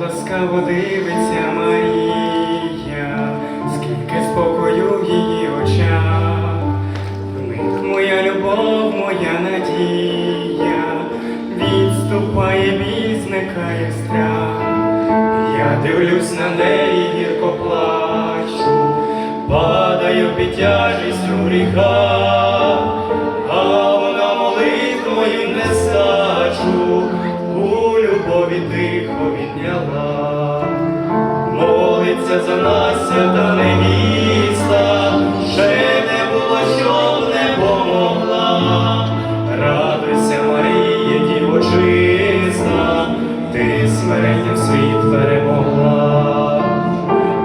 ласкаво дивиться Марія, скільки спокою в її очах, в них моя любов, моя надія, відступає біль, зникає страх. Я дивлюсь на неї, гірко плачу, падаю під тяжістю гріха, а вона молитвою не стачу, у любові тихо молиться за нас свята невіста, ще не було, щоб не помогла. Радуйся, Марія, дівочиста, ти смирення світ перемогла.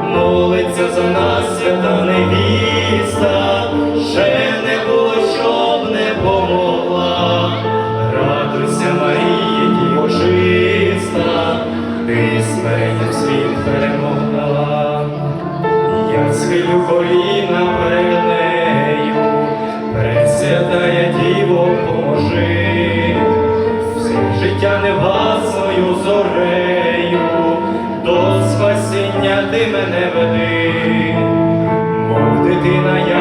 Молиться за нас свята невіста, ще не було, щоб не помогла. Радуйся, Марія, дівочиста, ти смирення схилю коліна перед нею, Пресвятає Діво поможи, все життя невласною зорею, до спасіння ти мене веди, мов дитина. я